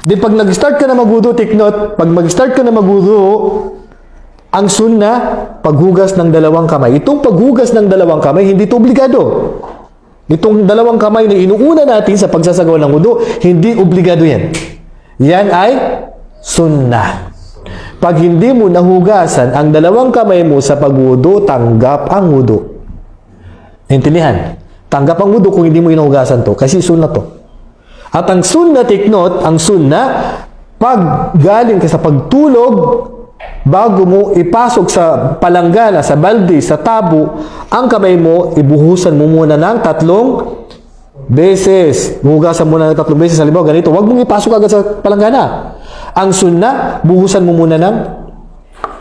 Di pag nag-start ka na magwudu, take note, pag mag-start ka na magwudu, ang sunna, paghugas ng dalawang kamay. Itong paghugas ng dalawang kamay, hindi ito obligado. Itong dalawang kamay na inuuna natin sa pagsasagawa ng wudu, hindi obligado yan. Yan ay sunnah. Pag hindi mo nahugasan ang dalawang kamay mo sa pagwudu, tanggap ang wudu. Intindihan? Tanggap ang wudu kung hindi mo inuhugasan to. Kasi sunnah to. At ang sunnah, take note, ang sunnah, pag galing ka sa pagtulog, bago mo ipasok sa palanggana, sa balde, sa tabo, ang kamay mo, ibuhusan mo muna ng tatlong beses. Hugasan mo na ng tatlong beses. Halimbawa, ganito. Huwag mong ipasok agad sa palanggana. Ang sunna, buhusan mo muna ng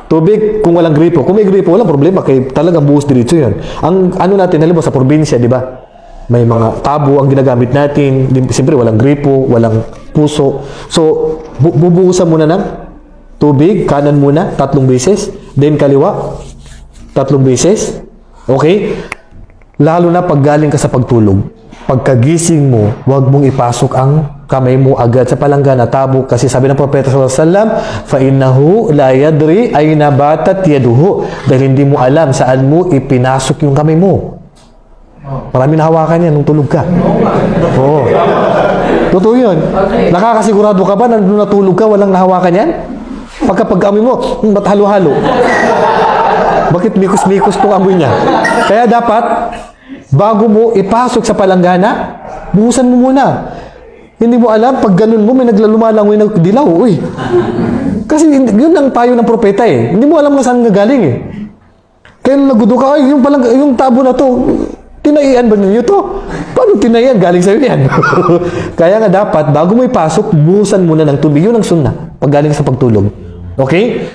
tubig kung walang gripo. Kung may gripo, walang problema. Kaya talagang buhos diretso yun. Ang ano natin, halimbawa sa probinsya, di ba? May mga tabo ang ginagamit natin. Siyempre, walang gripo, walang puso. So, bu- bubuhusan muna ng tubig, kanan muna, tatlong beses. Then kaliwa, tatlong beses. Okay? Lalo na pag galing ka sa pagtulog. Pagkagising mo, huwag mong ipasok ang kamay mo agad sa palanggana tabo kasi sabi ng propeta sallallahu alaihi wasallam fa innahu la yadri ayna batat yaduhu dahil hindi mo alam saan mo ipinasok yung kamay mo marami nahawakan yan nung tulog ka oo totoo yun nakakasigurado ka ba na nung natulog ka walang nahawakan yan pagka pag-amoy mo hmm, ba't halo-halo bakit mikos-mikos tong amoy niya? Kaya dapat, bago mo ipasok sa palanggana, buhusan mo muna. Hindi mo alam, pag ganun mo, may naglalumalangoy na dilaw. Uy. Kasi yun ang payo ng propeta eh. Hindi mo alam kung saan gagaling eh. Kaya nung nagudo ka, ay, yung, palang, yung tabo na to, tinaian ba ninyo to? Paano tinaian? Galing sa'yo yan. Kaya nga dapat, bago mo ipasok, buhusan muna ng tubig. Yun ang sunna. Pag galing sa pagtulog. Okay?